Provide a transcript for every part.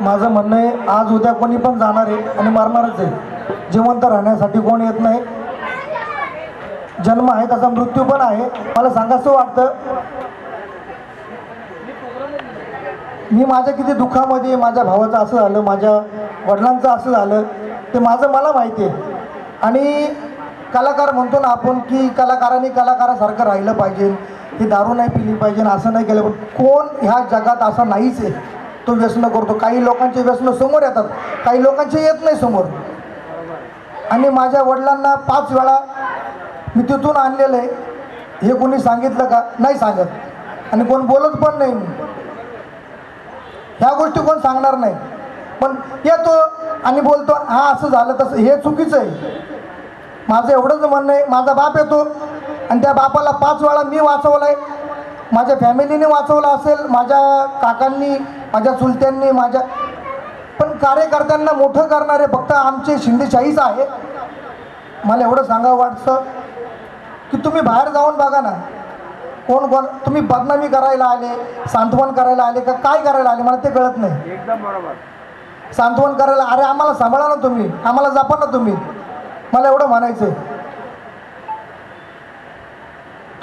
माझं म्हणणं आहे आज उद्या कोणी पण जाणार आहे आणि मरणारच आहे. जिवंत राहण्यासाठी कोण येत नाही. जन्म आहे तसा मृत्यू पण आहे. मला सांगायचं वाटतं? मी माझ्या किती दुःखामध्ये माझ्या भावाचं असं झालं माझ्या वडिलांचं असं झालं ते माझं मला माहिती आहे. आणि कलाकार म्हणतो ना आपण की कलाकारांनी कलाकारासारखं राहिलं पाहिजे ते दारू नाही पिली पाहिजे असं नाही केलं पण कोण ह्या जगात असा नाहीच आहे. तो व्यसन करतो. काही लोकांचे व्यसन समोर येतात. काही लोकांचे येत नाही समोर. आणि माझ्या वडिलांना पाच वेळा मी तिथून आणलेलं आहे. हे कोणी सांगितलं का? नाही सांगत. आणि कोण बोलत पण नाही. मी ह्या गोष्टी कोण सांगणार नाही. पण येतो आणि बोलतो हा असं झालं तसं. हे चुकीचं आहे. माझं एवढंच म्हणणं आहे. माझा बाप येतो आणि त्या बापाला पाच वेळा मी वाचवलं आहे माझ्या फॅमिलीने वाचवलं असेल माझ्या काकांनी माझ्या चुलत्यांनी माझ्या पण कार्यकर्त्यांना मोठं करणारे फक्त आमचे शिंदेशाहीच आहे. मला एवढं सांगावं वाटतं की तुम्ही बाहेर जाऊन बघा ना. कोण कोण तुम्ही बदनामी करायला आले सांत्वन करायला आले का काय करायला आले मला ते कळत नाही. एकदम बरोबर. सांत्वन करायला अरे आम्हाला सांभाळा ना तुम्ही आम्हाला जपा ना तुम्ही. मला एवढं म्हणायचं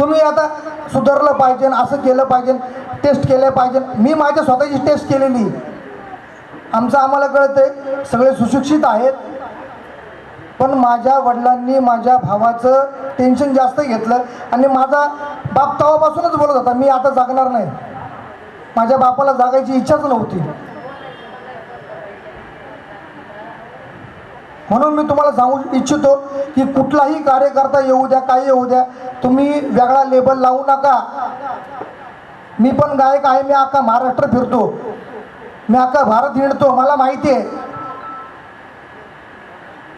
तुम्ही आता सुधारलं पाहिजे असं केलं पाहिजे टेस्ट केलं पाहिजे. मी माझ्या स्वतःची टेस्ट केलेली. आमचं आम्हाला कळतंय सगळे सुशिक्षित आहेत. पण माझ्या वडिलांनी माझ्या भावाचं टेन्शन जास्त घेतलं आणि माझा बाप तवापासूनच बोलत होता मी आता जागणार नाही. माझ्या बापाला जागायची इच्छाच नव्हती. म्हणून मी तुम्हाला सांगू इच्छितो की कुठलाही कार्यकर्ता येऊ द्या काही येऊ द्या तुम्ही वेगळा लेबल लावू नका. मी पण गायक आहे मी अख्खा महाराष्ट्र फिरतो. मी अख्खा भारत हिंडतो मला माहिती आहे.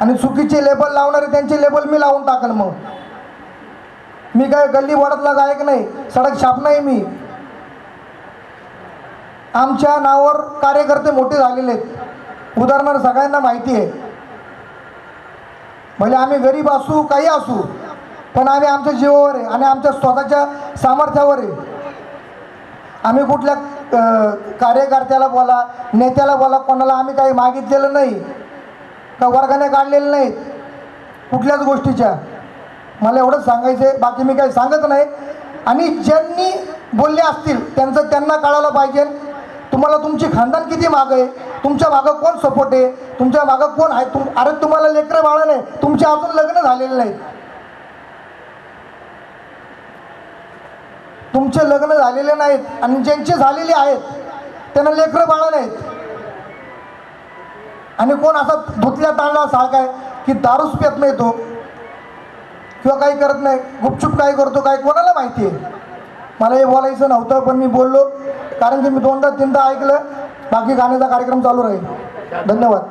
आणि चुकीचे लेबल लावणारे त्यांचे लेबल मी लावून टाकल मग. मी काय गल्ली वाड्यातला गायक नाही सडक छाप नाही मी. आमच्या नावावर कार्यकर्ते मोठे झालेले आहेत. उदाहरणार्थ सगळ्यांना माहिती आहे. भले आम्ही गरीब असू काही असू पण आम्ही आमच्या जीवावर आहे आणि आमच्या स्वतःच्या सामर्थ्यावर आहे. आम्ही कुठल्या कार्यकर्त्याला बोला नेत्याला बोला कोणाला आम्ही काही मागितलेलं नाही का वर्गाने काढलेलं नाहीत कुठल्याच गोष्टीच्या. मला एवढंच सांगायचं आहे बाकी मी काही सांगत नाही. आणि ज्यांनी बोलले असतील त्यांचं त्यांना कळायला पाहिजे. तुम्हाला तुमची खानदान किती मागं आहे? तुमच्या मागं कोण सपोर्ट आहे? तुमच्या मागं कोण आहे? तुम अरे तुम्हाला लेकरं बाळं नाही. तुमचे अजून लग्न झालेले नाहीत. तुमचे लग्न झालेले नाहीत आणि ज्यांचे झालेले आहेत त्यांना लेकरं बाळा नाहीत. आणि कोण असा धुतल्या ताणला सारखा काय की दारूच पेत नाही तो किंवा काही करत नाही गुपचूप काय करतो काय कोणाला माहिती आहे? मला हे बोलायचं नव्हतं पण मी बोललो कारण की मी दोनदा तीनदा ऐकलं बाकी गाण्याचा कार्यक्रम चालू राहील. धन्यवाद.